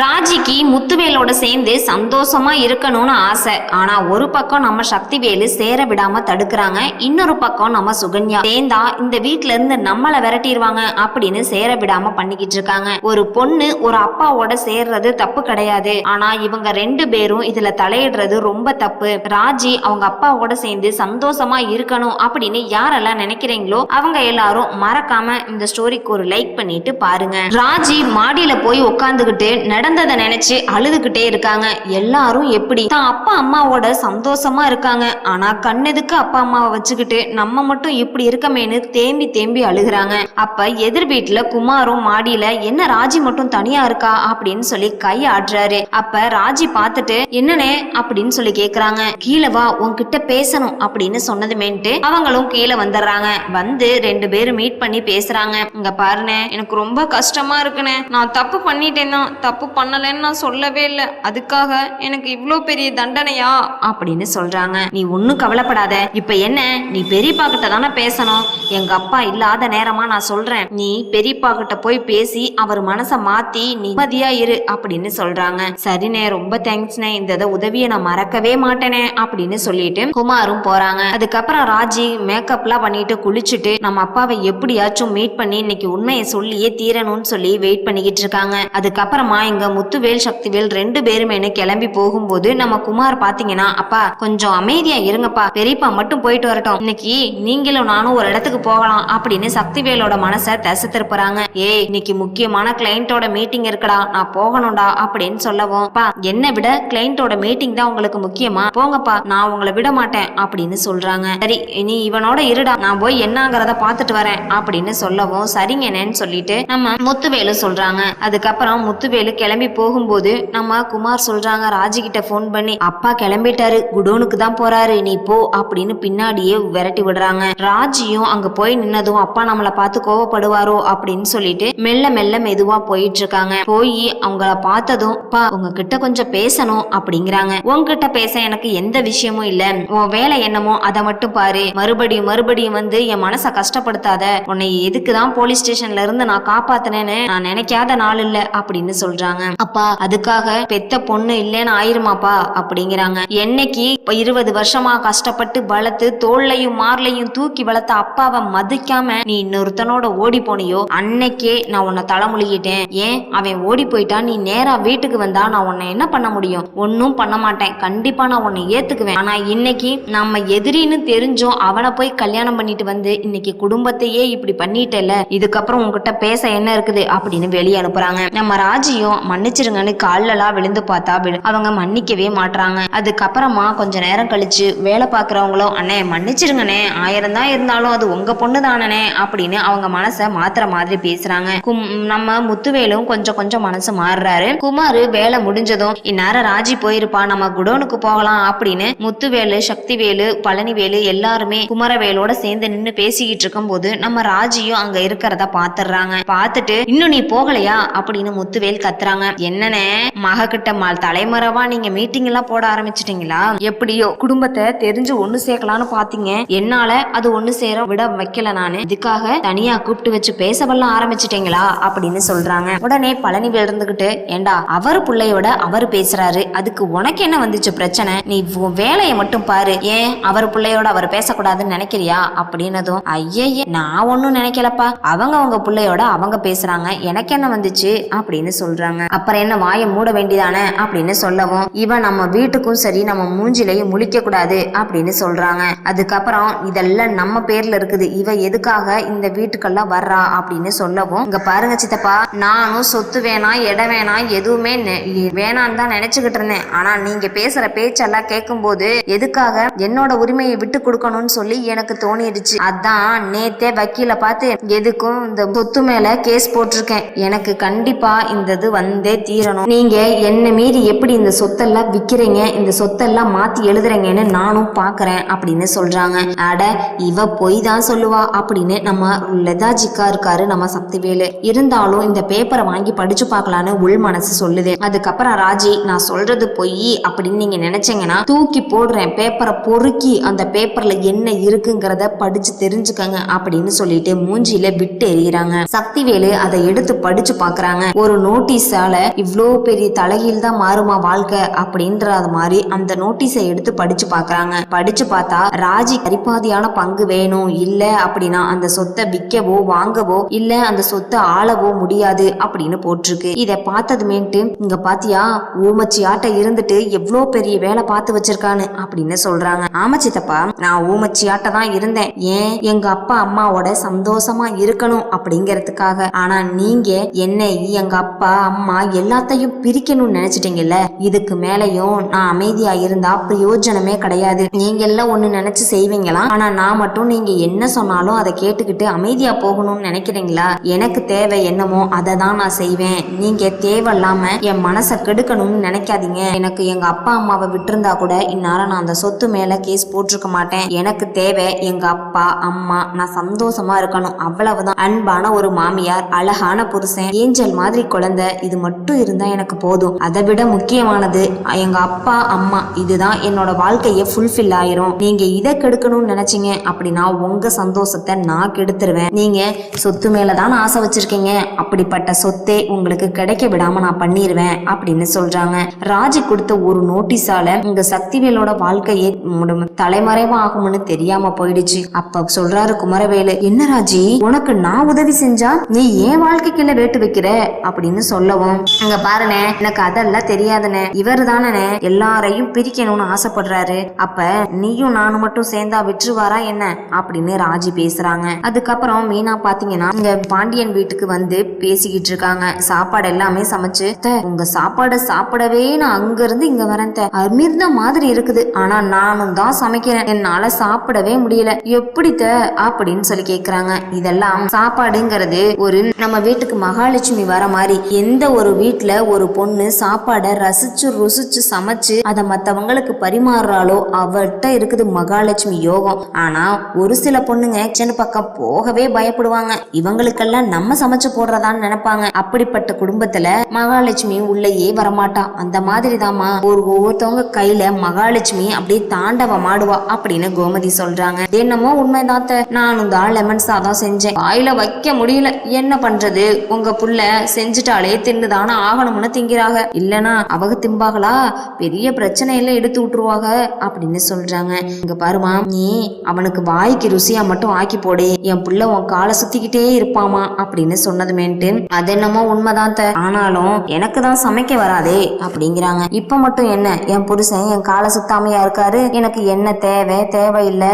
ராஜிக்கு முத்துவேலோட சேர்ந்து சந்தோஷமா இருக்கணும்னு ஆசை. ஆனா ஒரு பக்கம் நம்ம சக்திவேலு சேர விடாம தடுக்கிறாங்க இன்னொரு பக்கம் நம்ம சுகன்யா. சேர்ந்தா இந்த வீட்ல இருந்து நம்மளை விரட்டிடுவாங்க அப்படின்னு சேர விடாம பண்ணிக்கிட்டு இருக்காங்க. ஒரு பொண்ணு ஒரு அப்பாவோட சேர்றது தப்பு கிடையாது. ஆனா இவங்க ரெண்டு பேரும் இதுல தலையிடுறது ரொம்ப தப்பு. ராஜி அவங்க அப்பாவோட சேர்ந்து சந்தோஷமா இருக்கணும் அப்படின்னு யாரெல்லாம் நினைக்கிறீங்களோ அவங்க எல்லாரும் மறக்காம இந்த ஸ்டோரிக்கு ஒரு லைக் பண்ணிட்டு பாருங்க. ராஜி மாடியில போய் உட்காந்துக்கிட்டு நடந்ததை நினைச்சு அழுதுகிட்டே இருக்காங்க. எல்லாரும் எப்படி? தான் அப்பா அம்மாவோட சந்தோஷமா இருக்காங்க. ஆனா கண்ணெதுக்கு அப்பா அம்மாவை வச்சுக்கிட்டு நம்ம மட்டும் இப்படி இருக்கமேன்னு தேம்பி தேம்பி அழுகுறாங்க. அப்ப எதிர் வீட்டுல குமாரும் மாடியில என்ன ராஜி மட்டும் தனியா இருக்கா? அப்படின்னு சொல்லி கை ஆடுறாரு. அப்ப ராஜி பார்த்துட்டு என்னனே அப்படின்னு சொல்லி கேக்குறாங்க. கீழே வா உன்கிட்ட பேசணும் அப்படின்னு சொன்னதுமேன்ட்டு அவங்களும் கீழே வந்துடுறாங்க. வந்து ரெண்டு பேரும் மீட் பண்ணி பேசுறாங்க. இங்க பாருனே எனக்கு ரொம்ப கஷ்டமா இருக்குனே நான் தப்பு பண்ணிட்டேன் தப்பு பண்ணலைன்னு நான் சொல்லவே இல்லை. அதுக்காக எனக்கு இவ்வளோ பெரிய தண்டனையா? அப்படின்னு சொல்றாங்க. நீ ஒன்னும் கவலைப்படாத. இப்ப என்ன? நீ பெரியப்பா கிட்ட தானே பேசணும். எங்க அப்பா இல்லாத நேரமா நான் சொல்றேன். நீ பெரியப்பா கிட்ட போய் பேசி அவர் மனசை மாத்தி நிம்மதியா இரு அப்படின்னு சொல்றாங்க. சரிண்ணே ரொம்ப தேங்க்ஸ்ண்ணே இந்த இத உதவியை நான் மறக்கவே மாட்டேனே அப்படின்னு சொல்லிட்டு குமாரும் போறாங்க. அதுக்கப்புறம் ராஜி மேக்கப்லாம் பண்ணிட்டு குளிச்சுட்டு நம்ம அப்பாவை எப்படியாச்சும் மீட் பண்ணி இன்னைக்கு உண்மையை சொல்லியே தீரணும்னு சொல்லி வெயிட் பண்ணிக்கிட்டு இருக்காங்க. அதுக்கப்புறமா இங்க முத்துவேல் சக்திவேல் ரெண்டு பேருமேனு கிளம்பி போகும்போது நம்ம குமார் பாத்தீங்கன்னா அப்பா கொஞ்சம் அமைதியா இருங்கப்பா. பெரியப்பா மட்டும் போயிட்டு வரட்டும். இன்னைக்கு நீங்களும் நானும் ஒரு இடத்துக்கு போகலாம். அப்படின்னு சக்திவேலோட மனசை தசை திருப்புறாங்க. ஏய் இன்னைக்கு முக்கியமான கிளைண்டோட மீட்டிங் இருக்குடா. நான் போகணும்டா. அப்படின்னு சொல்லவும் பா என்னை விட கிளைண்டோட மீட்டிங் தான் உங்களுக்கு முக்கியமா? போங்கப்பா. நான் உங்களை விட மாட்டேன். அப்படின்னு சொல்றாங்க. சரி நீ இவனோட இருடா. நான் போய் என்னங்கிறத பார்த்துட்டு வரேன். அப்படின்னு சொல்லவும் சரிங்கண்ணேன்னு சொல்லிட்டு நம்ம முத்துவேலு சொல்றாங்க. அதுக்கப்புறம் முத்துவேலு கிளம்பி கிளம்பி போகும்போது நம்ம குமார் சொல்றாங்க ராஜிகிட்ட ஃபோன் பண்ணி அப்பா கிளம்பிட்டாரு குடோனுக்கு தான் போறாரு நீ போ அப்படின்னு பின்னாடியே விரட்டி விடுறாங்க. ராஜியும் அங்க போய் நின்னதும் அப்பா நம்மள பார்த்து கோவப்படுவாரோ? அப்படின்னு சொல்லிட்டு மெல்ல மெல்ல மெதுவா போயிட்டு இருக்காங்க. போய் அவங்கள பார்த்ததும் அப்பா உங்ககிட்ட கொஞ்சம் பேசணும் அப்படிங்கிறாங்க. உன்கிட்ட பேச எனக்கு எந்த விஷயமும் இல்ல. உன் வேலை என்னமோ அதை மட்டும் பாரு. மறுபடியும் மறுபடியும் வந்து என் மனசை கஷ்டப்படுத்தாத. உன்னை எதுக்கு தான் போலீஸ் ஸ்டேஷன்ல இருந்து நான் காப்பாத்தினேன்னு நான் நினைக்காத நாள் இல்ல அப்படின்னு சொல்றாங்க. அப்பா அதுக்காக பெத்த பொண்ணு இல்லைன்னு ஆயிருமாப்பா? அப்படிங்கிறாங்க. என்னைக்கு? இருபது வருஷமா கஷ்டப்பட்டு வளர்த்து தோல்லையும் மார்லையும் தூக்கி வளர்த்த அப்பாவை மதிக்காம நீ இன்னொருத்தனோட ஓடி போனியோ? அன்னைக்கே நான் உன்னை தலைமுழுகிட்டேன். ஏன்? அவன் ஓடி போயிட்டா நீ நேரா வீட்டுக்கு வந்தா நான் உன்னை என்ன பண்ண முடியும்? ஒன்னும் பண்ண மாட்டேன். கண்டிப்பா நான் உன்னை ஏத்துக்குவேன். ஆனா இன்னைக்கு நம்ம எதிரின்னு தெரிஞ்சும். அவனை போய் கல்யாணம் பண்ணிட்டு வந்து இன்னைக்கு குடும்பத்தையே இப்படி பண்ணிட்டல இதுக்கப்புறம் உங்ககிட்ட பேச என்ன இருக்குது? அப்படின்னு வெளியே அனுப்புறாங்க. நம்ம ராஜியும் மன்னிச்சிருங்கன்னு கால்லலாம் விழுந்து பார்த்தா விழு- அவங்க மன்னிக்கவே மாட்றாங்க. அதுக்கப்புறமா கொஞ்ச நேரம் கழிச்சு வேலை பார்க்குறவங்களும் அண்ணே மன்னிச்சிருங்கண்ணே. ஆயிரம் தான் இருந்தாலும் அது உங்க பொண்ணு தானே அப்படின்னு அவங்க மனசை மாத்துற மாதிரி பேசுறாங்க. கும் நம்ம முத்துவேலும் கொஞ்சம் கொஞ்சம் மனசு மாறுறாரு. குமார் வேலை முடிஞ்சதும் இந்நேரம் ராஜி போயிருப்பா. நம்ம குடோனுக்கு போகலாம். அப்படின்னு முத்துவேலு சக்திவேலு பழனிவேலு எல்லாருமே குமரவேலோட சேர்ந்து நின்னு பேசிக்கிட்டு இருக்கும் போது நம்ம ராஜியும் அங்க இருக்கிறத பாத்துறாங்க பார்த்துட்டு இன்னும் நீ போகலையா? அப்படின்னு முத்துவேல் கத்துறாங்க. என்னண்ணே? மக கிட்ட மால் தலைமறைவா நீங்க மீட்டிங் எல்லாம் போட ஆரம்பிச்சிட்டீங்களா? எப்படியோ குடும்பத்தை தெரிஞ்சு ஒண்ணு சேர்க்கலாம்னு பாத்தீங்க. என்னால அது ஒண்ணு சேர விட வைக்கல நானு. இதுக்காக தனியா கூப்பிட்டு வச்சு பேசவெல்லாம் ஆரம்பிச்சிட்டீங்களா? அப்படின்னு சொல்றாங்க. உடனே பழனிவேல் இருந்துகிட்டு ஏண்டா அவர் பிள்ளையோட அவர் பேசுறாரு. அதுக்கு உனக்கு என்ன வந்துச்சு பிரச்சனை? நீ உன் வேலையை மட்டும் பாரு. ஏன் அவர் பிள்ளையோட அவர் பேசக்கூடாதுன்னு நினைக்கிறியா? அப்படின்னதும் ஐயே நான் ஒன்னும் நினைக்கலப்பா. அவங்க அவங்க பிள்ளையோட அவங்க பேசுறாங்க. எனக்கு என்ன வந்துச்சு? அப்படின்னு சொல்றாங்க. அப்புறம் என்ன வாயை மூட வேண்டியதானே அப்படின்னு சொல்லவும் இவன் நம்ம வீட்டுக்கும் சரி நம்ம மூஞ்சிலையும் முழிக்க கூடாது அப்படின்னு சொல்றாங்க. அதுக்கப்புறம் இதெல்லாம் நம்ம பேர்ல இருக்குது இவ எதுக்காக இந்த வீட்டுக்கெல்லாம் வர்றா அப்படின்னு சொல்லவும் இங்க பாருங்க சித்தப்பா நானும் சொத்து வேணாம் இடம் வேணாம் எதுவுமே நெ- வேணான்னு தான் நினைச்சுக்கிட்டு இருந்தேன். ஆனா நீங்க பேசுற பேச்செல்லாம் கேட்கும் போது எதுக்காக என்னோட உரிமையை விட்டு கொடுக்கணும்னு சொல்லி எனக்கு தோணிடுச்சு. அதான் நேத்தே வக்கீல பார்த்து எதுக்கும் இந்த சொத்து மேல கேஸ் போட்டிருக்கேன். எனக்கு கண்டிப்பா இந்த இது வந்து தீரணும். நீங்க என்ன மீறி எப்படி இந்த சொத்தெல்லாம் விக்கிறீங்க இந்த சொத்தெல்லாம் மாத்தி எழுதுறீங்கன்னு நானும் பாக்குறேன் அப்படின்னு சொல்றாங்க. அட இவ பொய் தான் சொல்லுவா அப்படின்னு நம்ம லெதாஜிக்கா இருக்காரு நம்ம சக்திவேலு இருந்தாலும் இந்த பேப்பரை வாங்கி படிச்சு பார்க்கலான்னு உள் மனசு சொல்லுது. அதுக்கப்புறம் ராஜி நான் சொல்றது பொய் அப்படின்னு நீங்க நினைச்சீங்கன்னா தூக்கி போடுறேன். பேப்பரை பொறுக்கி அந்த பேப்பர்ல என்ன இருக்குங்கிறத படிச்சு தெரிஞ்சுக்கங்க அப்படின்னு சொல்லிட்டு மூஞ்சியில விட்டு எறிகிறாங்க சக்திவேலு அதை எடுத்து படிச்சு பாக்குறாங்க. ஒரு நோட்டீஸா நோட்டீஸால இவ்வளோ பெரிய தலைகீழ் தான் மாறுமா வாழ்க்கை அப்படின்றது மாதிரி அந்த நோட்டீஸை எடுத்து படிச்சு பார்க்கறாங்க படிச்சு பார்த்தா ராஜி சரிபாதியான பங்கு வேணும் இல்ல அப்படின்னா அந்த சொத்தை விற்கவோ வாங்கவோ இல்ல அந்த சொத்தை ஆளவோ முடியாது அப்படின்னு போட்டிருக்கு. இதை பார்த்ததுமேட்டு இங்க பாத்தியா ஊமச்சியாட்ட இருந்துட்டு எவ்வளோ பெரிய வேலை பார்த்து வச்சிருக்கான்னு அப்படின்னு சொல்றாங்க. ஆமா சித்தப்பா நான் ஊமச்சியாட்ட தான் இருந்தேன். ஏன்? எங்க அப்பா அம்மாவோட சந்தோஷமா இருக்கணும் அப்படிங்கறதுக்காக. ஆனா நீங்க என்னை எங்க அப்பா அம்மா எல்லாத்தையும் பிரிக்கணும்னு நினைச்சிட்டீங்கல்ல? இதுக்கு மேலையும் நான் அமைதியா இருந்தா பிரயோஜனமே கிடையாது. நீங்க எல்லாம் ஒண்ணு நினைச்சு செய்வீங்களா? ஆனா நான் மட்டும் நீங்க என்ன சொன்னாலும் அதை கேட்டுக்கிட்டு அமைதியா போகணும்னு நினைக்கிறீங்களா? எனக்கு தேவை என்னமோ அதை தான் நான் செய்வேன். நீங்க தேவையில்லாம என் மனசை கெடுக்கணும்னு நினைக்காதீங்க. எனக்கு எங்க அப்பா அம்மாவை விட்டுருந்தா கூட இந்நேரம் நான் அந்த சொத்து மேல கேஸ் போட்டிருக்க மாட்டேன். எனக்கு தேவை எங்க அப்பா அம்மா நான் சந்தோஷமா இருக்கணும். அவ்வளவுதான். அன்பான ஒரு மாமியார் அழகான புருஷன் ஏஞ்சல் மாதிரி குழந்தை. இது மட்டும் இருந்தால் எனக்கு போதும். அதை விட முக்கியமானது எங்கள் அப்பா அம்மா இதுதான் என்னோட வாழ்க்கையை ஃபுல்ஃபில் ஆயிரும். நீங்கள் இதை கெடுக்கணும்னு நினச்சிங்க அப்படின்னா உங்கள் சந்தோஷத்தை நான் கெடுத்துருவேன். நீங்கள் சொத்து மேலதான் ஆசை வச்சுருக்கீங்க. அப்படிப்பட்ட சொத்தே உங்களுக்கு கிடைக்க விடாமல் நான் பண்ணிடுவேன் அப்படின்னு சொல்கிறாங்க ராஜி கொடுத்த ஒரு நோட்டீஸால உங்கள் சக்திவேலோட வாழ்க்கையே முழும- தலைமறைவாகும்னு தெரியாம போயிடுச்சு. அப்ப சொல்றாரு குமரவேலு என்ன ராஜி உனக்கு நான் உதவி செஞ்சா நீ ஏன் வாழ்க்கைக்குள்ள வேட்டு வைக்கிற? அப்படின்னு சொல்லவும் அங்க பாருனே எனக்கு அதெல்லாம் தெரியாதுனே. இவர் தானே எல்லாரையும் பிரிக்கணும்னு ஆசைப்படுறாரு. அப்ப நீயும் நானும் மட்டும் சேர்ந்தா விட்டுருவாரா என்ன? அப்படின்னு ராஜி பேசுறாங்க. அதுக்கப்புறம் மீனா பாத்தீங்கன்னா இங்க பாண்டியன் வீட்டுக்கு வந்து பேசிக்கிட்டு இருக்காங்க. சாப்பாடு எல்லாமே சமைச்சு உங்க சாப்பாடை சாப்பிடவே நான் அங்க இருந்து இங்க வரேன் அமிர்த மாதிரி இருக்குது. ஆனா நானும் தான் சமைக்கிறேன். என்னால சாப்பிடவே முடியல. எப்படி த? அப்படின்னு சொல்லி கேக்குறாங்க. இதெல்லாம் சாப்பாடுங்கிறது ஒரு நம்ம வீட்டுக்கு மகாலட்சுமி வர மாதிரி எந்த ஒரு வீட்டில் ஒரு பொண்ணு சாப்பாடை ரசிச்சு ருசிச்சு சமைச்சு அதை மற்றவங்களுக்கு பரிமாறுறாளோ அவர்கிட்ட இருக்குது மகாலட்சுமி யோகம். ஆனா ஒரு சில பொண்ணுங்க கிச்சன் பக்கம் போகவே பயப்படுவாங்க. இவங்களுக்கெல்லாம் நம்ம சமைச்சு போடுறதான்னு நினைப்பாங்க. அப்படிப்பட்ட குடும்பத்துல மகாலட்சுமி உள்ளேயே வரமாட்டா. அந்த மாதிரி தாமா ஒரு ஒவ்வொருத்தவங்க கையில மகாலட்சுமி அப்படியே தாண்டவம் ஆடுவா அப்படின்னு கோமதி சொல்றாங்க. என்னமோ உண்மைதாத்த நானும் தான் லெமன் சாதம் செஞ்சேன். வாயில வைக்க முடியல. என்ன பண்றது? உங்க புள்ள செஞ்சுட்டாலே தின்னுதான் ஆகணும்னு திங்கிறாங்க. இல்லனா அவங்க திம்பாங்களா? பெரிய பிரச்சனை எல்லாம் எடுத்து விட்டுருவாங்க அப்படின்னு சொல்றாங்க. இங்க பாருமா நீ அவனுக்கு வாய்க்கு ருசியா மட்டும் ஆக்கி போடு. என் புள்ள உன் காலை சுத்திக்கிட்டே இருப்பாமா அப்படின்னு சொன்னதுமேன்ட்டு அது என்னமோ உண்மைதான் ஆனாலும் எனக்கு தான் சமைக்க வராதே அப்படிங்கிறாங்க. இப்ப மட்டும் என்ன? என் புருஷன் என் காலை சுத்தாமையா இருக்காரு. எனக்கு என்ன தேவை? தேவையில்லை.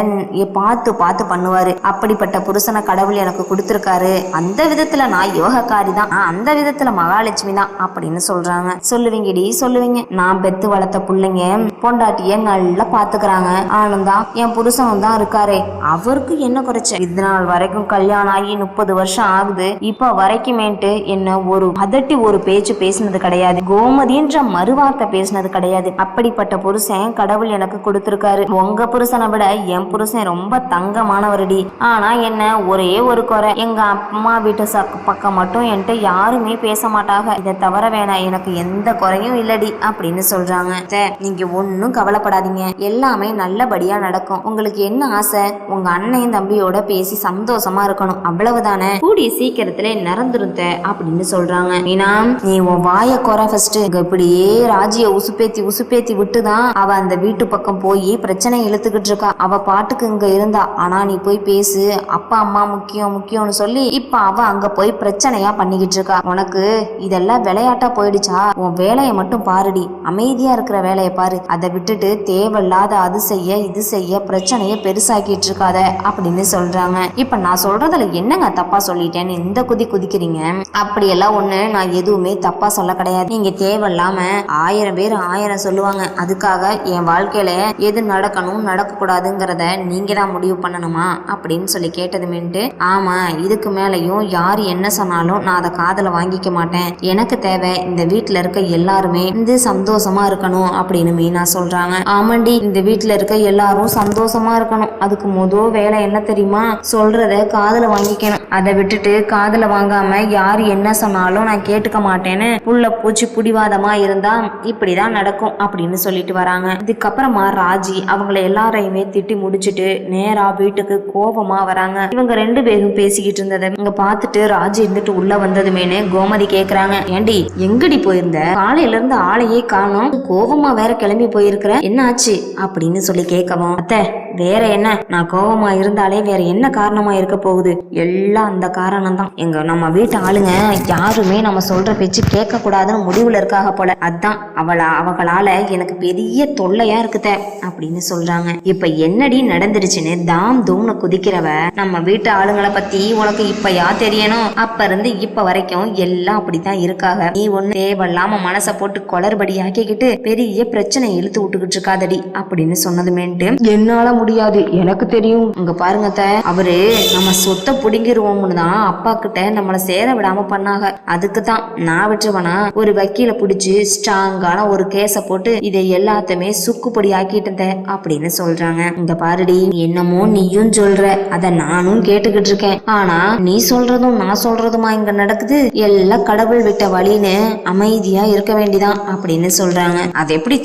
பார்த்து பார்த்து பண்ணுவாரு. அப்படிப்பட்ட புருஷனை கடவுள் எனக்கு கொடுத்துருக்காரு. அந்த விதத்துல நான் யோகக்காரி தான். அந்த விதத்துல மகாலட்சுமி தான் அப்படின்னு சொல்றாங்க. சொல்லுவீங்கடி சொல்லுவீங்க. நான் பெத்து வளர்த்த பிள்ளைங்க பொண்டாட்டிய நல்லா பாத்துக்கிறாங்க. ஆனந்தா என் புருஷனும் தான் இருக்காரே. அவருக்கு என்ன குறைச்ச இது நாள் வரைக்கும் கல்யாணம் ஆகி முப்பது வருஷம் ஆகுது. இப்ப வரைக்குமேட்டு என்ன ஒரு அதட்டி ஒரு பேச்சு பேசினது கிடையாது. கோமதின்ற மறுவார்த்தை பேசினது கிடையாது. அப்படிப்பட்ட புருஷன் கடவுள் எனக்கு கொடுத்திருக்காரு. உங்க புருஷனை விட என் புருஷன் ரொம்ப தங்கமானவரடி. ஆனா என்ன ஒரே ஒரு குறை. எங்க அம்மா வீட்டு சக் பக்கம் மட்டும் என்கிட்ட யாருமே பேச மாட்டாங்க. இதை தவிர வேணாம். எனக்கு எந்த குறையும் இல்லடி அப்படின்னு சொல்றாங்க. நீங்க ஒன்னும் கவலைப்படாதீங்க. எல்லாமே நல்லபடியா நடக்கும். உங்களுக்கு என்ன ஆசை? உங்க அண்ணன் தம்பியோட பேசி சந்தோஷமா இருக்கணும். அவ்வளவுதானே? கூடிய சீக்கிரத்துல நடந்துருந்த அப்படின்னு சொல்றாங்க. மீனா நீ உன் வாய குறை ஃபர்ஸ்ட் இப்படியே ராஜிய உசுப்பேத்தி உசுப்பேத்தி விட்டுதான் அவ அந்த வீட்டு பக்கம் போய் பிரச்சனை இழுத்துக்கிட்டு இருக்கா. அவ பாட்டுக்கு இங்க இருந்தா ஆனா நீ போய் பேசு. அப்பா அம்மா முக்கியம் முக்கியம்னு சொல்லி இப்ப அவ அங்க போய் பிரச்சனையா பண்ணிக்கிட்டு இருக்கா. உனக்கு இதெல்லாம் விளையாட்டா போயிடுச்சா? உன் வேலையை மட்டும் பாருடி. அமைதியா இருக்கிற வேலையை பாரு. அதை விட்டுட்டு தேவையில்லாத அது செய்ய இது செய்ய பிரச்சனையை பெருசாக்கிட்டு இருக்காத அப்படின்னு சொல்றாங்க. இப்ப நான் சொல்றதுல என்னங்க தப்பா சொல்லிட்டேன்னு இந்த குதி குதிக்கிறீங்க? அப்படியெல்லாம் ஒண்ணு நான் எதுவுமே தப்பா சொல்ல கிடையாது. நீங்க தேவையில்லாம ஆயிரம் பேர் ஆயிரம் சொல்லுவாங்க. அதுக்காக என் வாழ்க்கையில எது நடக்கணும் நடக்க கூடாதுங்கிறத நீங்க தான் முடிவு பண்ணணுமா? அப்படின்னு சொல்லி கேட்டதுமேன்ட்டு ஆமா இதுக்கு மேலயும் யார் என்ன சொன்னாலும் நான் அதை காதல வாங்கிக்க மாட்டேன். எனக்கு தேவை இந்த வீட்டில் இருக்க எல்லாருமே வந்து சந்தோஷமா இருக்கணும் அப்படின்னு மீனா சொல்றாங்க. ஆமாண்டி இந்த வீட்டில் இருக்க எல்லாரும் சந்தோஷமா இருக்கணும். அதுக்கு முதல் வேலை என்ன தெரியுமா? சொல்றத காதல வாங்கிக்கணும். அதை விட்டுட்டு காதல வாங்காம யார் என்ன சொன்னாலும் நான் கேட்டுக்க மாட்டேன்னு புள்ள பூச்சி புடிவாதமா இருந்தா இப்படிதான் நடக்கும் அப்படின்னு சொல்லிட்டு வராங்க. இதுக்கப்புறமா ராஜி அவங்கள எல்லாரையுமே திட்டி முடிச்சிட்டு நேரா வீட்டுக்கு கோபமா வராங்க. இவங்க ரெண்டு பேரும் பேசிக்கிட்டு இருந்ததை இவங்க பார்த்துட்டு ராஜி இருந்துட்டு உள்ள வந்ததுமேனு கோமதி கேக்குறாங்க. ஏண்டி எங்கடி போயிருந்த? காலையில இருந்து ஆளையே காணும். கோபமா வேற கிளம்பி போயிருக்கிற. என்ன ஆச்சு அப்படின்னு சொல்லி கேட்கவும் அத்தை வேற என்ன? நான் கோபமா இருந்தாலே வேற என்ன காரணமா இருக்க போகுது? எல்லாம் அந்த காரணம் தான் எங்க நம்ம வீட்டு ஆளுங்க யாருமே நம்ம சொல்ற பேச்சு கேட்க கூடாதுன்னு முடிவுல இருக்காக போல. அதான் அவளா அவங்களால எனக்கு பெரிய தொல்லையா இருக்குத அப்படின்னு சொல்றாங்க. இப்ப என்னடி நடந்துருச்சுன்னு தாம் தூம்னு குதிக்கிறவ நம்ம வீட்டு ஆளுங்களை பத்தி உனக்கு இப்பயா தெரியணும்? அப்ப இருந்து இப்ப வரைக்கும் எல்லாம் அப்படித்தான் இருக்காக. நீ ஒண்ணு தேவையில்லாம மனசை போட்டு குளறுபடி ஆக்கிக்கிட்டு பெரிய பிரச்சனை இழுத்து விட்டுக்கிட்டு இருக்காதடி அப்படின்னு சொன்னதுமேன்ட்டு என்னால முடியாது. எனக்கு தெரியும். இங்க பாருங்க அவரு நம்ம சொத்தை புடுங்கிருவோம்னு தான் அப்பா கிட்ட நம்மள சேர விடாம பண்ணாங்க. அதுக்கு தான் நான் விட்டுருவனா? ஒரு வக்கீல புடிச்சு ஸ்ட்ராங்கான ஒரு கேஸ போட்டு இதை எல்லாத்தையுமே சுக்குப்படி ஆக்கிட்டேன் அப்படின்னு சொல்றாங்க. இந்த பாருடி என்னமோ நீயும் சொல்ற. அத நானும் கேட்டுக்கிட்டு இருக்கேன். ஆனா நீ சொல்றதும் நான் சொல்றதுமா இங்க நடக்குது? எல்லாம் கடவுள் விட்ட வழின்னு அமைதியா இருக்க வேண்டிதான் அப்படின்னு சொல்றாங்க. அது எப்படி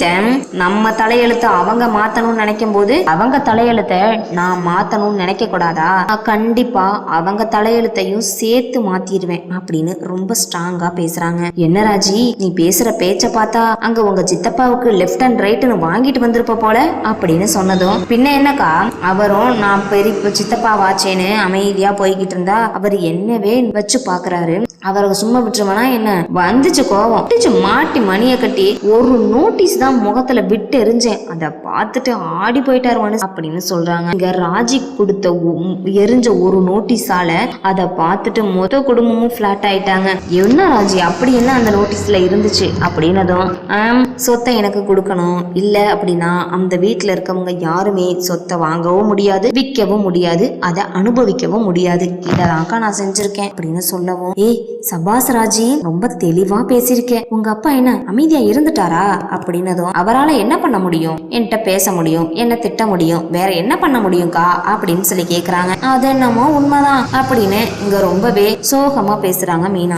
நம்ம தலையெழுத்து அவங்க மாத்தணும்னு நினைக்கும் போது அவங்க தலையெழுத்தை நான் மாற்றணும்னு நினைக்க கூடாதா? நான் கண்டிப்பா அவங்க தலையெழுத்தையும் சேர்த்து மாத்திடுவேன் அப்படின்னு ரொம்ப ஸ்ட்ராங்கா பேசுறாங்க. என்ன ராஜி நீ பேசுற பேச்சை பார்த்தா அங்க உங்க சித்தப்பாவுக்கு லெஃப்ட் அண்ட் ரைட்னு வாங்கிட்டு வந்திருப்ப போல அப்படின்னு சொன்னதும் பின்ன என்னக்கா அவரும் நான் பெரிய சித்தப்பா வாச்சேன்னு அமைதியா போய்கிட்டு இருந்தா அவர் என்னவே வச்சு பார்க்குறாரு அவரை சும்மா விட்டுருவனா என்ன? வந்துச்சு கோவம். விட்டுச்சு மாட்டி மணியை கட்டி ஒரு நோட்டீஸ் தான் முகத்துல விட்டு எரிஞ்சேன் அதை பார்த்துட்டு ஆடி போயிட்டாரு அப்படின்னு சொல்றாங்க. இங்க ராஜி கொடுத்த எரிஞ்ச ஒரு நோட்டீஸால அதை பார்த்துட்டு மொத்த குடும்பமும் ஃபிளாட் ஆயிட்டாங்க. என்ன ராஜி அப்படி என்ன அந்த நோட்டீஸ்ல இருந்துச்சு? அப்படின்னதும் சொத்தை எனக்கு கொடுக்கணும். இல்ல அப்படின்னா அந்த வீட்டுல இருக்கவங்க யாருமே சொத்தை வாங்கவும் முடியாது விற்கவும் முடியாது அதை அனுபவிக்கவும் முடியாது. இததாக்கா நான் செஞ்சிருக்கேன் அப்படின்னு சொல்லவும் ஏய் சபாஸ் ராஜி ரொம்ப தெளிவா பேசியிருக்கேன் உங்க அப்பா என்ன அமைதியா இருந்துட்டாரா? அப்படின்னதும் அவரால் என்ன பண்ண முடியும்? என்கிட்ட பேச முடியும் என்ன திட்ட முடியும்? வேற என்ன பண்ண முடியும்க்கா? அப்படின்னு சொல்லி கேக்குறாங்க. அது என்னமோ உண்மைதான் அப்படின்னு இங்க ரொம்பவே சோகமா பேசுறாங்க மீனா.